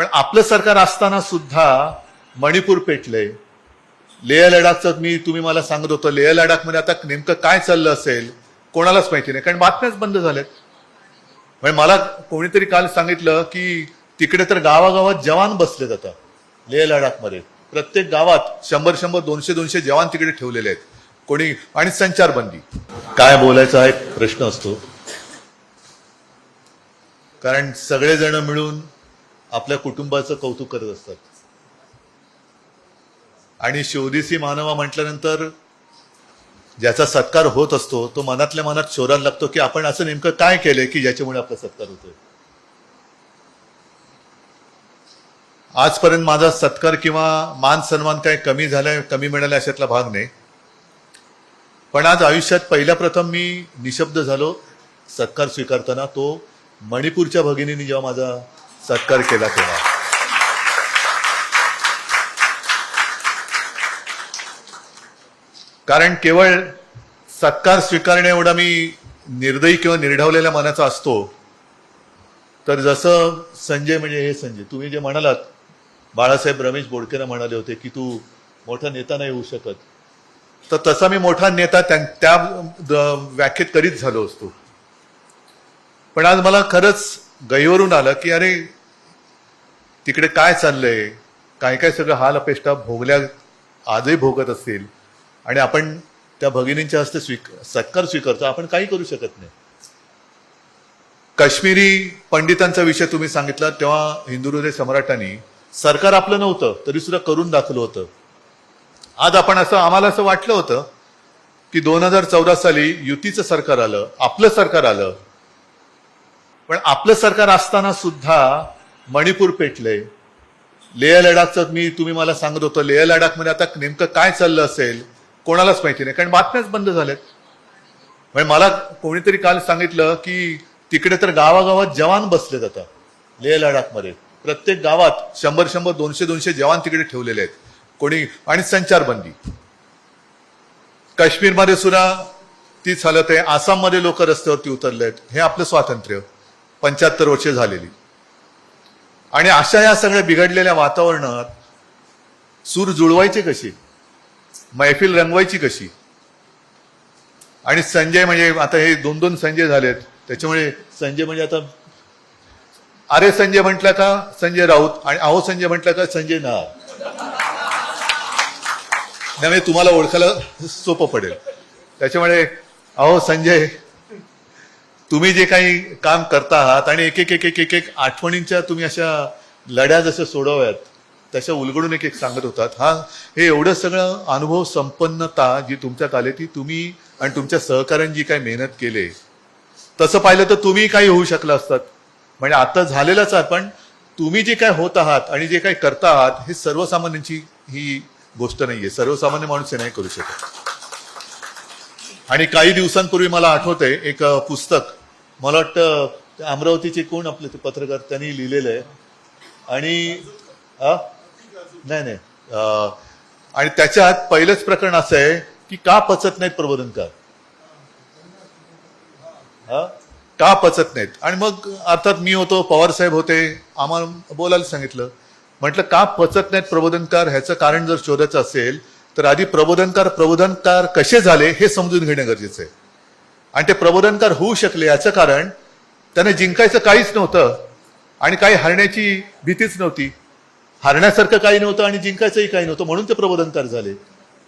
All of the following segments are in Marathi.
पण आपलं सरकार असताना सुद्धा मणिपूर पेटलंय लेह लडाखचं मी तुम्ही मला सांगत होतं लेह लडाखमध्ये आता नेमकं काय चाललं असेल कोणालाच माहिती नाही. कारण बातम्याच बंद झाल्यात. म्हणजे मला कोणीतरी काल सांगितलं की तिकडे तर गावागावात जवान बसले जातात लेह लडाखमध्ये. प्रत्येक गावात शंभर शंभर दोनशे दोनशे जवान तिकडे ठेवलेले आहेत. कोणी आणि संचारबंदी. काय बोलायचा एक प्रश्न असतो. कारण सगळेजण मिळून आपल्या कुटुंबाचं कौतुक करत असतात. आणि शिवदेशी मानवा म्हटल्यानंतर ज्याचा सत्कार होत असतो तो मनातल्या मनात शोधायला लागतो की आपण असं नेमकं काय केलंय की ज्याच्यामुळे आपला सत्कार होतोय. आजपर्यंत माझा सत्कार किंवा मान सन्मान काय कमी झालाय कमी मिळाला अशातला भाग नाही. पण आज आयुष्यात पहिल्या प्रथम मी निशब्द झालो. सत्कार स्वीकारताना तो मणिपूरच्या भगिनीने जेव्हा माझा सत्कार केला तेव्हा कारण केवळ सत्कार स्वीकारणे एवढा मी निर्दयी किंवा निर्ढवलेल्या मनाचा असतो तर जसं संजय म्हणजे हे संजय तुम्ही जे म्हणालात बाळासाहेब रमेश बोडकेनं म्हणाले होते की तू मोठा नेता नाही होऊ शकत. तर तसा मी मोठा नेता त्या त्या व्याख्येत करीत झालो असतो. पण आज मला खरंच गैवरून आलं की अरे तिकडे काय चाललंय? काय काय सगळं हाल अपेष्टा भोगल्या आजही भोगत असतील. आणि आपण त्या भगिनींच्या हस्ते स्वीक सत्कार स्वीकारतो. आपण काही करू शकत नाही. काश्मीरी पंडितांचा विषय तुम्ही सांगितला तेव्हा हिंदू हृदय सम्राटांनी सरकार आपलं नव्हतं तरी सुद्धा करून दाखवलं होतं. आज आपण असं आम्हाला असं वाटलं होतं की दोन हजार चौदा साली युतीचं सरकार आलं आपलं सरकार आलं पण आपलं सरकार असताना सुद्धा मणिपूर पेटलंय लेह लडाखचं मी तुम्ही मला सांगत होतं लेह लडाखमध्ये आता नेमकं काय चाललं असेल कोणालाच माहिती नाही. कारण बातम्याच बंद झाल्यात. म्हणजे मला कोणीतरी काल सांगितलं की तिकडे तर गावागावात जवान बसले जातात लेह लडाखमध्ये. प्रत्येक गावात शंभर शंभर दोनशे दोनशे जवान तिकडे ठेवलेले आहेत. कोणी आणि संचारबंदी. काश्मीरमध्ये सुद्धा तीच हालत आहे. आसाममध्ये लोक रस्त्यावरती उतरले आहेत हे आपलं स्वातंत्र्य. पंच्याहत्तर वर्षे झालेली. आणि अशा या सगळ्या बिघडलेल्या वातावरणात सूर जुळवायचे कशी मैफिल रंगवायची कशी? आणि संजय म्हणजे आता हे दोन दोन संजय झालेत. त्याच्यामुळे संजय म्हणजे आता अरे संजय म्हटलं का संजय राऊत आणि अहो संजय म्हटलं का संजय नाळ त्यामुळे तुम्हाला ओळखायला सोपं पडेल. त्याच्यामुळे अहो संजय तुम्ही जे काही काम करता आहात आणि एक एक एक एक एक एक आठवणींच्या तुम्ही अशा लढ्या जशा सोडव्यात तशा उलगडून एक एक सांगत होतात. हा हे एवढं सगळं अनुभव संपन्नता जी तुमच्यात आली ती तुम्ही आणि तुमच्या सहकाऱ्यांनी जी काही मेहनत केली तसं पाहिलं तर तुम्ही काही होऊ शकला असतात. म्हणजे आता झालेलंच आहे पण तुम्ही जे काय होत आहात आणि जे काही करता आहात हे सर्वसामान्यांची ही गोष्ट नाहीये. सर्वसामान्य माणूस हे नाही करू शकत. आणि काही दिवसांपूर्वी मला आठवतंय एक पुस्तक मला वाटतं अमरावतीचे कोण आपले ते पत्रकार त्यांनी लिहिलेलं आहे. आणि नाही नाही. आणि त्याच्यात पहिलंच प्रकरण असं आहे की का पचत नाहीत प्रबोधनकार? हा? का पचत नाहीत? आणि मग अर्थात मी होतो पवार साहेब होते आम्हाला बोलायला सांगितलं. म्हटलं का पचत नाहीत प्रबोधनकार? ह्याचं कारण जर शोधायचं असेल तर आधी प्रबोधनकार प्रबोधनकार कसे झाले हे समजून घेणं गरजेचं आहे. आणि ते प्रबोधनकार होऊ शकले याचं कारण त्याने जिंकायचं काहीच नव्हतं आणि काही हरण्याची भीतीच नव्हती. हरण्यासारखं काही नव्हतं आणि जिंकायचंही काही नव्हतं म्हणून ते प्रबोधनकार झाले.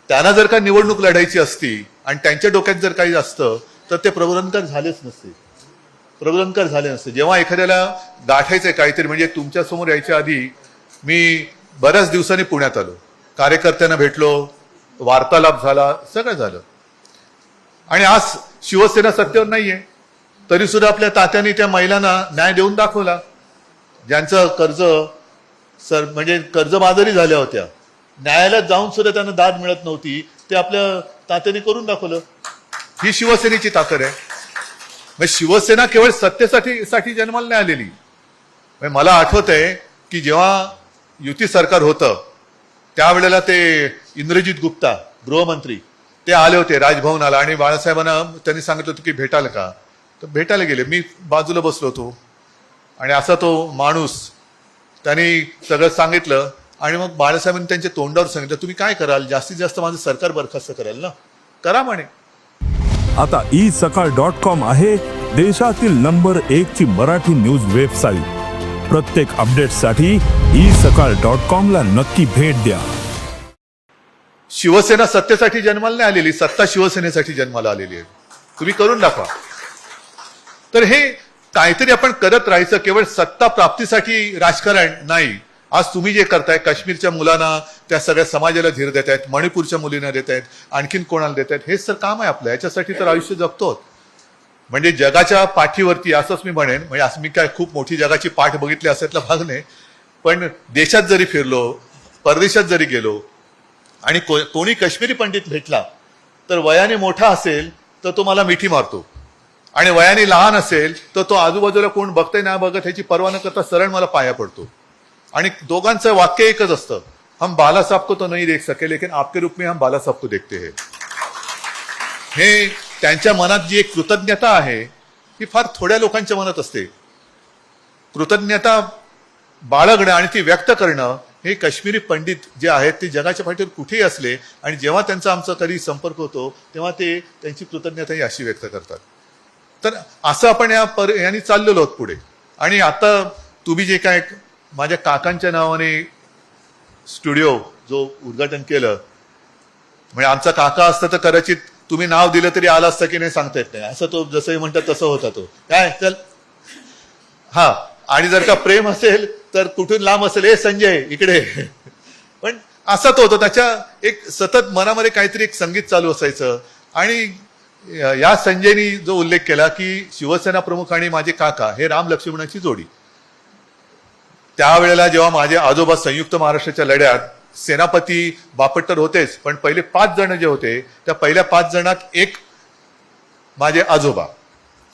त्यांना जर का निवडणूक लढायची असती आणि त्यांच्या डोक्यात जर काही असतं तर ते प्रबोधनकार झालेच नसते. प्रबोधनकार झाले नसते. जेव्हा एखाद्याला गाठायचंय काहीतरी म्हणजे तुमच्यासमोर यायच्या आधी मी बऱ्याच दिवसांनी पुण्यात आलो. कार्यकर्त्यांना भेटलो वार्तालाप झाला सगळं झालं. आणि आज शिवसेना सत्तेवर नाहीये. तरी सुद्धा आपल्या तात्याने त्या महिलांना न्याय देऊन दाखवला. ज्यांचं कर्ज सर म्हणजे कर्जबाजारी झाल्या होत्या. न्यायालयात जाऊन सुद्धा त्यांना दाद मिळत नव्हती. ते आपल्या तात्याने करून दाखवलं. ही शिवसेनेची ताकद आहे. म्हणजे शिवसेना केवळ सत्तेसाठी साठी जन्माला नाही आलेली. म्हणजे मला आठवत आहे की जेव्हा युती सरकार होतं त्यावेळेला ते इंद्रजित गुप्ता गृहमंत्री ते आले होते राजभवनाला आणि बाळासाहेबांना त्यांनी सांगितलं होतं की भेटाल का? तर भेटायला गेले. मी बाजूला बसलो होतो. आणि असा तो माणूस त्यांनी सगळं सांगितलं आणि मग बाळासाहेबांनी त्यांच्या तोंडावर सांगितलं तुम्ही काय कराल? जास्तीत जास्त माझं सरकार बरखास्त कराल ना? करा म्हणे. आता ई सकाळ डॉट कॉम आहे देशातील नंबर एक ची मराठी न्यूज वेबसाईट. प्रत्येक अपडेटसाठी ई सकाळ डॉट कॉम ला नक्की भेट द्या. शिवसेना सत्तेसाठी जन्माला नाही आलेली सत्ता शिवसेनेसाठी जन्माला आलेली आहे. तुम्ही करून दाखवा. तर हे काहीतरी आपण करत राहायचं केवळ सत्ता प्राप्तीसाठी राजकारण नाही. आज तुम्ही जे करताय काश्मीरच्या मुलांना त्या सगळ्या समाजाला धीर देत आहेत मणिपूरच्या मुलींना देत आहेत आणखीन कोणाला देत आहेत हेच तर काम आहे आपलं याच्यासाठी तर आयुष्य जगतो म्हणजे जगाच्या पाठीवरती असंच मी म्हणेन म्हणजे असं मी काय खूप मोठी जगाची पाठ बघितली असायतला भाग नाही. पण देशात जरी फिरलो परदेशात जरी गेलो आणि को- कोणी काश्मीरी पंडित भेटला तर वयाने मोठा असेल तर तो मला मिठी मारतो. आणि वयाने लहान असेल तर तो आजूबाजूला कोण बघतंय ना बघत ह्याची पर्वा न करता सरळ मला पाया पडतो. आणि दोघांचं वाक्य एकच असतं हम बाला साहब को तो नहीं देख सके लेकिन आपके रूप में हम बाला साहब को देखते हैं. हे त्यांच्या मनात जी एक कृतज्ञता आहे ही फार थोड्या लोकांच्या मनात असते. कृतज्ञता बाळगणं आणि ती व्यक्त करणं हे काश्मीरी पंडित जे आहेत ते जगाच्या पाठीवर कुठेही असले आणि जेव्हा त्यांचा आमचा कधी संपर्क होतो तेव्हा ते त्यांची कृतज्ञता ही अशी व्यक्त करतात. तर असं आपण या पर यांनी चाललेलो आहोत पुढे. आणि आता तुम्ही जे काय माझ्या काकांच्या नावाने स्टुडिओ जो उद्घाटन केलं म्हणजे आमचा काका असतं तर कदाचित तुम्ही नाव दिलं तरी आला असतं की नाही सांगता येत नाही. असं तो जसं म्हणतात तसं होता तो. काय? चल. हा. आणि जर का प्रेम असेल तर कुठून लांब असेल. हे संजय इकडे. पण असा तो होतो. त्याच्या एक सतत मनामध्ये काहीतरी एक संगीत चालू असायचं. आणि या संजयनी जो उल्लेख केला की शिवसेना प्रमुख आणि माझे काका हे राम लक्ष्मणाची जोडी. त्यावेळेला जेव्हा माझे आजोबा संयुक्त महाराष्ट्राच्या लढ्यात सेनापती बापट तर होतेच पण पहिले पाच जण जे होते त्या पहिल्या पाच जणात एक माझे आजोबा.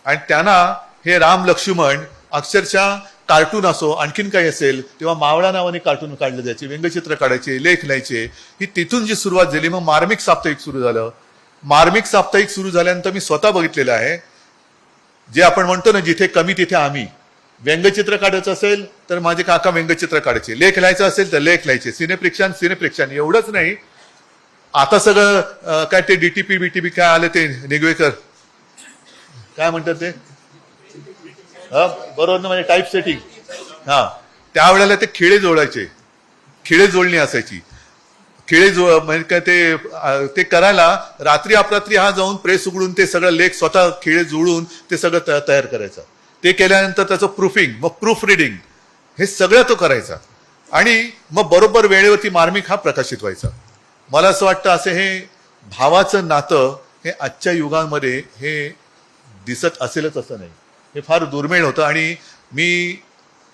आणि त्यांना हे राम लक्ष्मण अक्षरशः कार्टून असो आणखीन काही असेल तेव्हा मावळा नावाने कार्टून काढले जायचे व्यंगचित्र काढायचे लेख लिहायचे. ही तिथून जी सुरुवात झाली मग मार्मिक साप्ताहिक सुरू झालं. मार्मिक साप्ताहिक सुरू झाल्यानंतर मी स्वतः बघितलेलं आहे. जे आपण म्हणतो ना जिथे कमी तिथे आम्ही. व्यंगचित्र काढायचं असेल तर माझे काका व्यंगचित्र काढायचे. लेख लिहायचं असेल तर लेख लिहायचे. सिनेप्रेक्षण सिनेप्रेक्षण. एवढंच नाही. आता सगळं काय ते डीटीपी बीटीपी काय आलं ते निगवेकर? काय म्हणतात ते? बरोबर ना म्हणजे टाईप सेटिंग हा. त्यावेळेला ते खिळे जोडायचे. खिळे जोडणी असायची. खिळे जो म्हणजे काय ते ते करायला रात्री अपरात्री हा जाऊन प्रेस उघडून ते सगळं लेख स्वतः खिळे जोडून ते सगळं तयार करायचं. ते केल्यानंतर त्याचं प्रूफिंग मग प्रूफ रिडिंग हे सगळं तो करायचा. आणि मग बरोबर वेळेवरती मार्मिक हा प्रकाशित व्हायचा. मला असं वाटतं असं हे भावाचं नातं हे आजच्या युगामध्ये हे दिसत असेलच असं नाही. हे फार दुर्मिळ होतं आणि मी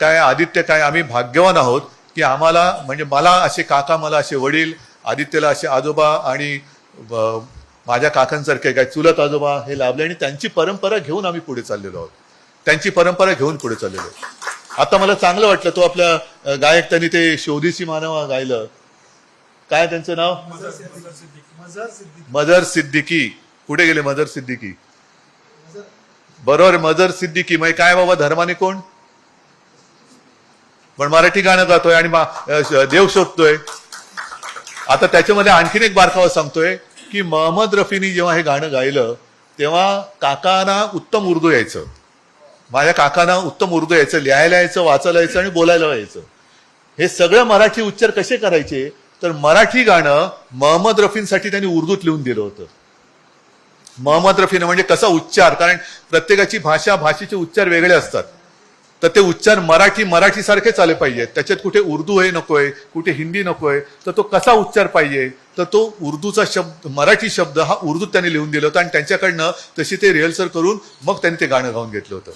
काय आदित्य काय आम्ही भाग्यवान आहोत की आम्हाला म्हणजे मला असे काका मला असे वडील आदित्यला असे आजोबा आणि माझ्या काकांसारखे काय चुलत आजोबा हे लाभले आणि त्यांची परंपरा घेऊन आम्ही पुढे चाललेलो आहोत. त्यांची परंपरा घेऊन पुढे चाललेलो आहोत. आता मला चांगलं वाटलं तो आपल्या गायक त्यांनी ते शोधीसी मानव गायलं. काय त्यांचं नाव? मदर सिद्दीकी. कुठे गेले मदर सिद्दीकी? बरोबर मजर सिद्दीकी. म्हणजे काय बाबा धर्माने कोण? पण मराठी गाणं गातोय आणि देव शोधतोय. आता त्याच्यामध्ये आणखीन एक बारकावा सांगतोय की मोहम्मद रफीनी जेव्हा हे गाणं गायलं तेव्हा काकांना उत्तम उर्दू यायचं. माझ्या काकांना उत्तम उर्दू यायचं लिहायला यायचं वाचायला यायचं आणि बोलायला यायचं. हे सगळं मराठी उच्चार कसे करायचे? तर मराठी गाणं मोहम्मद रफींसाठी त्यांनी उर्दूत लिहून दिलं होतं. मोहम्मद रफीनं म्हणजे कसा उच्चार? कारण प्रत्येकाची भाषा भाषेचे उच्चार वेगळे असतात. तर ते उच्चार मराठी मराठी सारखेच आले पाहिजेत. त्याच्यात कुठे उर्दू हे नकोय कुठे हिंदी नकोय तर तो कसा उच्चार पाहिजे? तर तो उर्दूचा शब्द मराठी शब्द हा उर्दूत त्यांनी लिहून दिला होता आणि त्यांच्याकडनं तशी ते रिहर्सल करून मग त्यांनी ते गाणं गाऊन घेतलं होतं.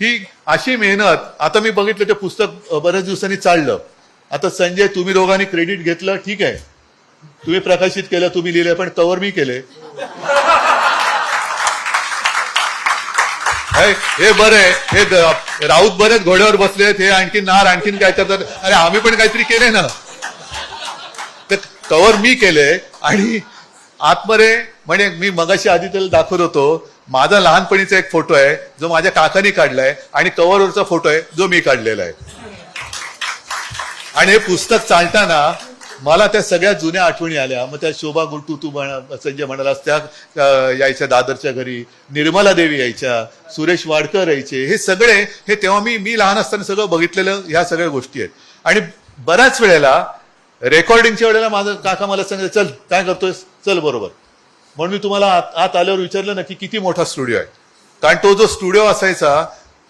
ही अशी मेहनत आता मी बघितलं ते पुस्तक बऱ्याच दिवसांनी चाललं. आता संजय तुम्ही दोघांनी क्रेडिट घेतलं ठीक आहे. तुम्ही प्रकाशित केलं तुम्ही लिहिलं पण कवर मी केले. हे बरे आहे. हे राऊत बरेच घोड्यावर बसलेत हे आणखी नार आणखीन काय करतात अरे आम्ही पण काहीतरी केले ना. तर कवर मी केले आणि आतमध्ये म्हणजे मी मगाशी आधी त्याला दाखवत होतो. माझा लहानपणीचा एक फोटो आहे जो माझ्या काकानी काढलाय आणि कव्हरवरचा फोटो आहे जो मी काढलेला आहे. आणि हे पुस्तक चालताना मला त्या सगळ्या जुन्या आठवणी आल्या. मग त्या शोभा गुट्टू तू म्हणा संजय म्हणालास त्या यायच्या दादरच्या घरी. निर्मला देवी यायच्या सुरेश वाडकर यायचे. हे सगळे हे तेव्हा मी मी लहान असताना सगळं बघितलेलं ह्या सगळ्या गोष्टी आहेत. आणि बऱ्याच वेळेला रेकॉर्डिंगच्या वेळेला माझं काका मला सांगितलं चल काय करतोय चल बरोबर. म्हणून मी तुम्हाला आत आत आल्यावर विचारलं ना की किती मोठा स्टुडिओ आहे. कारण तो जो स्टुडिओ असायचा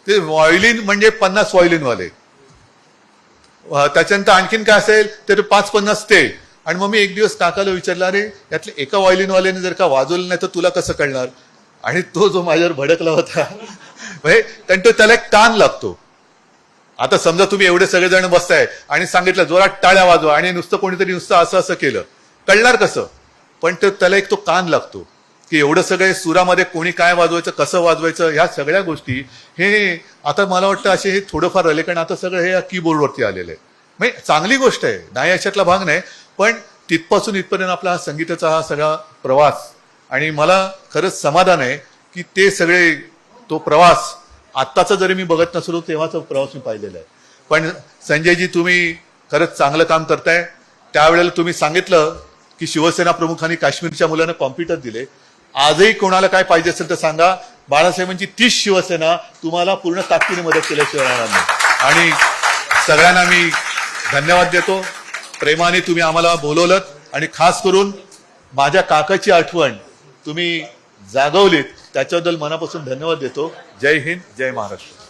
ते व्हायोलिन म्हणजे पन्नास व्हायोलिनवाले. त्याच्यानंतर आणखीन काय असेल तर पाच पन्नास ते. आणि मग मी एक दिवस काकाला विचारलं अरे यातले एका व्हायलिनवाल्याने जर का वाजवलं नाही तर तुला कसं कळणार? आणि तो जो माझ्यावर भडकला होता म्हणजे कारण तो त्याला एक ताण लागतो. आता समजा तुम्ही एवढे सगळेजण बसताय आणि सांगितलं जोरात टाळ्या वाजवा. आणि नुसतं कोणीतरी नुसतं असं असं केलं. कळणार कसं? पण तो त्याला एक तो कान लागतो. की एवढं सगळे सुरामध्ये कोणी काय वाजवायचं कसं वाजवायचं ह्या सगळ्या गोष्टी हे आता मला वाटतं असे हे थोडंफार राहिले कारण आता सगळं हे कीबोर्डवरती आलेलं आहे. म्हणजे चांगली गोष्ट आहे नाही याच्यातला भाग नाही पण तिथपासून इथपर्यंत आपला हा संगीताचा हा सगळा प्रवास आणि मला खरंच समाधान आहे की ते सगळे तो प्रवास आत्ताचा जरी मी बघत नसलो तेव्हाचा प्रवास मी पाहिलेला आहे. पण संजयजी तुम्ही खरंच चांगलं काम करताय. त्यावेळेला तुम्ही सांगितलं की शिवसेना प्रमुखांनी काश्मीरच्या मुलांना कॉम्प्युटर दिले. आजही कोणाला काय पाहिजे असेल तर सांगा. बाळासाहेबांची तीच शिवसेना तुम्हाला पूर्ण ताकदीने मदत केल्याशिवाय राहणार नाही. आणि सगळ्यांना मी धन्यवाद देतो. प्रेमाने तुम्ही आम्हाला बोलवलं आणि खास करून माझ्या काकाची आठवण तुम्ही जागवलीत त्याच्याबद्दल मनापासून धन्यवाद देतो. जय हिंद जय महाराष्ट्र.